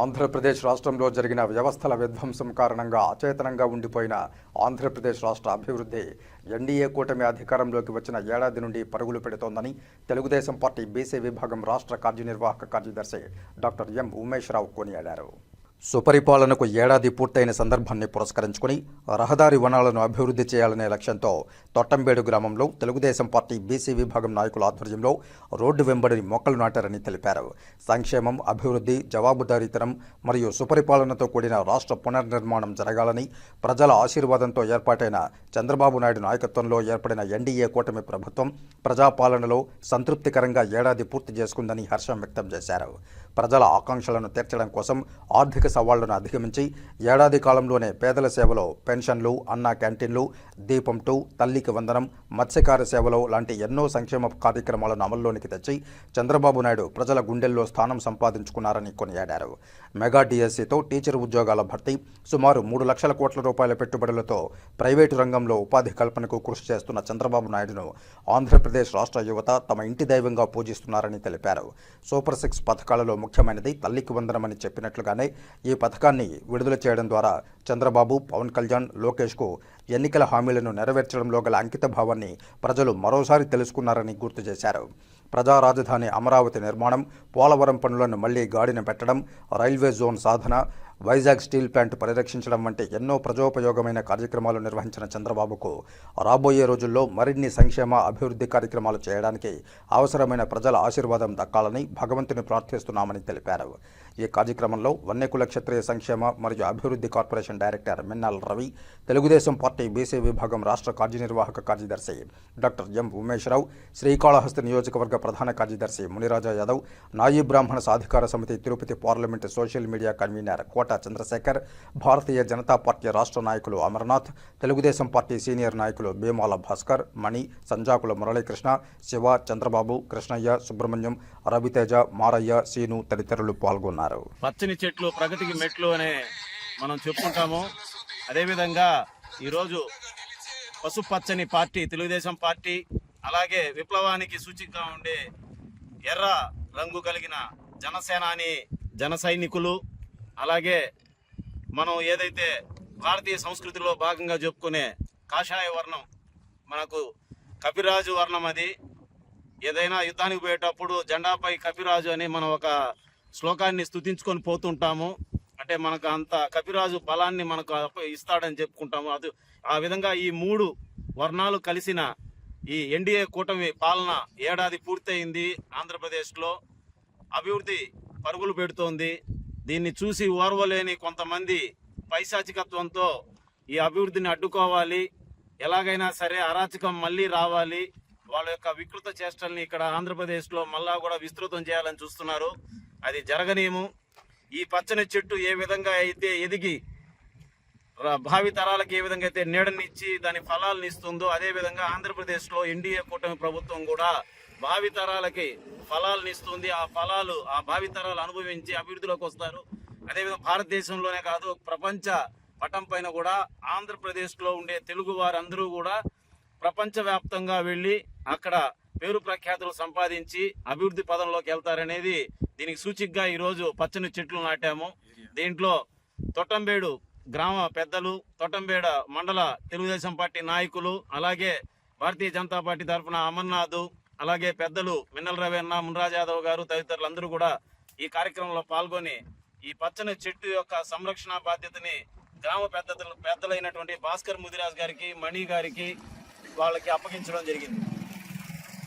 ఆంధ్రప్రదేశ్ రాష్ట్రంలో జరిగిన వ్యవస్థల విధ్వంసం కారణంగా అచేతనంగా ఉండిపోయిన ఆంధ్రప్రదేశ్ రాష్ట్ర అభివృద్ధి ఎన్డీఏ కూటమి అధికారంలోకి వచ్చిన ఏడాది నుండి పరుగులు పెడుతోందని తెలుగుదేశం పార్టీ బీసీ విభాగం రాష్ట్ర కార్యనిర్వాహక కార్యదర్శి డాక్టర్ ఎం ఉమేష్ రావు కొనియాడారు. సుపరిపాలనకు ఏడాది పూర్తయిన సందర్భాన్ని పురస్కరించుకుని రహదారి వనాలను అభివృద్ధి చేయాలనే లక్ష్యంతో తొట్టంబేడు గ్రామంలో తెలుగుదేశం పార్టీ బీసీ విభాగం నాయకుల ఆధ్వర్యంలో రోడ్డు వెంబడి మొక్కలు నాటారని తెలిపారు. సంక్షేమం అభివృద్ధి జవాబుదారీతనం మరియు సుపరిపాలనతో కూడిన రాష్ట్ర పునర్నిర్మాణం జరగాలని ప్రజల ఆశీర్వాదంతో ఏర్పాటైన చంద్రబాబు నాయుడు నాయకత్వంలో ఏర్పడిన ఎన్డీఏ కూటమి ప్రభుత్వం ప్రజాపాలనలో సంతృప్తికరంగా ఏడాది పూర్తి చేసుకుందని హర్షం వ్యక్తం చేశారు. ప్రజల ఆకాంక్షలను తీర్చడం కోసం ఆర్థిక సవాళ్ళను అధిగమించి ఏడాది కాలంలోనే పేదల సేవలో పెన్షన్లు అన్నా క్యాంటీన్లు దీపం టూ తల్లికి వందనం మత్స్యకార సేవలో లాంటి ఎన్నో సంక్షేమ కార్యక్రమాలను అమల్లోనికి తెచ్చి చంద్రబాబు నాయుడు ప్రజల గుండెల్లో స్థానం సంపాదించుకున్నారని కొనియాడారు. మెగా డిఎస్సితో టీచర్ ఉద్యోగాల భర్తీ సుమారు మూడు లక్షల కోట్ల రూపాయల పెట్టుబడులతో ప్రైవేటు రంగంలో ఉపాధి కల్పనకు కృషి చేస్తున్న చంద్రబాబు నాయుడును ఆంధ్రప్రదేశ్ రాష్ట్ర యువత తమ ఇంటి దైవంగా పూజిస్తున్నారని తెలిపారు. సూపర్ సిక్స్ పథకాలలో ముఖ్యమైనది తల్లికి వందనమని చెప్పినట్లుగానే ఈ పథకాన్ని విడుదల చేయడం ద్వారా చంద్రబాబు పవన్ కళ్యాణ్ లోకేష్కు ఎన్నికల హామీలను నెరవేర్చడంలో గల అంకిత భావాన్ని ప్రజలు మరోసారి తెలుసుకున్నారని గుర్తు చేశారు. ప్రజా రాజధాని అమరావతి నిర్మాణం పోలవరం పనులను మళ్ళీ గాడిన పెట్టడం రైల్వే జోన్ సాధన వైజాగ్ స్టీల్ ప్లాంట్ పరిరక్షించడం వంటి ఎన్నో ప్రజోపయోగమైన కార్యక్రమాలు నిర్వహించిన చంద్రబాబుకు రాబోయే రోజుల్లో మరిన్ని సంక్షేమ అభివృద్ధి కార్యక్రమాలు చేయడానికి అవసరమైన ప్రజల ఆశీర్వాదం దక్కాలని భగవంతుని ప్రార్థిస్తున్నామని తెలిపారు. ఈ కార్యక్రమంలో వన్యకుల క్షత్రియ సంక్షేమ మరియు అభివృద్ధి corporation director Minnal Ravi Telugu Desam party BC విభాగం రాష్ట్ర కార్యనిర్వాహక కార్యదర్శి డాక్టర్ ఎం ఉమేశ్రావు శ్రీకాళహస్తి నియోజకవర్గ ప్రధాన కార్యదర్శి మునిరాజా యాదవ్ నాయీ బ్రాహ్మణ సాధికార సమితి Tirupati parliament social media convener Kota Chandrasekhar Bharatiya Janata party రాష్ట్ర నాయకులు అమర్నాథ్ తెలుగుదేశం పార్టీ సీనియర్ నాయకులు భీమాల భాస్కర్ మణి సంజాకుల మురళీకృష్ణ శివ చంద్రబాబు కృష్ణయ్య సుబ్రహ్మణ్యం రవితేజ మారయ్య సీను తదితరులు పాల్గొన్నారు. పచ్చని చెట్లు ప్రగతికి మెట్లు అనే మనం చెప్పుకుంటాము. అదేవిధంగా ఈరోజు పసుపచ్చని పార్టీ తెలుగుదేశం పార్టీ అలాగే విప్లవానికి సూచికగా ఉండే ఎర్ర రంగు కలిగిన జనసేనాని జన సైనికులు అలాగే మనం ఏదైతే భారతీయ సంస్కృతిలో భాగంగా చెప్పుకునే కాషాయ వర్ణం మనకు కపిరాజు వర్ణం అది. ఏదైనా యుద్ధానికి పోయేటప్పుడు జెండాపై కపిరాజు అని మనం ఒక శ్లోకాన్ని స్తుతించుకొని పోతుంటాము. అంటే మనకు అంత కపిరాజు బలాన్ని మనకు ఇస్తాడని చెప్పుకుంటాము. అది ఆ విధంగా ఈ మూడు వర్ణాలు కలిసిన ఈ ఎన్డీఏ కూటమి పాలన ఏడాది పూర్తయింది ఆంధ్రప్రదేశ్లో. అభివృద్ధి పరుగులు పెడుతోంది. దీన్ని చూసి ఓర్వలేని కొంతమంది పైశాచికత్వంతో ఈ అభివృద్ధిని అడ్డుకోవాలి. ఎలాగైనా సరే అరాచకం మళ్ళీ రావాలి. వాళ్ళ యొక్క వికృత చేష్టల్ని ఇక్కడ ఆంధ్రప్రదేశ్లో మళ్ళా కూడా విస్తృతం చేయాలని చూస్తున్నారు. అది జరగనేము ఈ పచ్చని చెట్టు ఏ విధంగా అయితే ఎదిగి ర- భావి తరాలకు ఏ విధంగా అయితే నీడనిచ్చి దాని ఫలాలను ఇస్తుందో అదే విధంగా ఆంధ్రప్రదేశ్లో ఎన్డీఏ కూటమి ప్రభుత్వం కూడా భావి తరాలకి ఫలాలను ఇస్తుంది ఆ ఫలాలు ఆ భావి తరాలు అనుభవించి అభివృద్ధిలోకి వస్తారు. అదేవిధంగా భారతదేశంలోనే కాదు ప్రపంచ పటం పైన కూడా ఆంధ్రప్రదేశ్లో ఉండే తెలుగు వారందరూ కూడా ప్రపంచవ్యాప్తంగా వెళ్ళి అక్కడ పేరు ప్రఖ్యాతులు సంపాదించి అభివృద్ధి పదంలోకి వెళ్తారనేది దీనికి సూచికగా ఈరోజు పచ్చని చెట్లు నాటాము. దీంట్లో తొట్టంబేడు గ్రామ పెద్దలు తొట్టంబేడ మండల తెలుగుదేశం పార్టీ నాయకులు అలాగే భారతీయ జనతా పార్టీ తరఫున అమర్నాథ్ అలాగే పెద్దలు మిన్నల రవీణ మున్రాజ్ యాదవ్ గారు తదితరులందరూ కూడా ఈ కార్యక్రమంలో పాల్గొని ఈ పచ్చని చెట్టు యొక్క సంరక్షణ బాధ్యతని గ్రామ పెద్దలు పెద్దలైనటువంటి భాస్కర్ ముదిరాజ్ గారికి మణి గారికి వాళ్ళకి అప్పగించడం జరిగింది.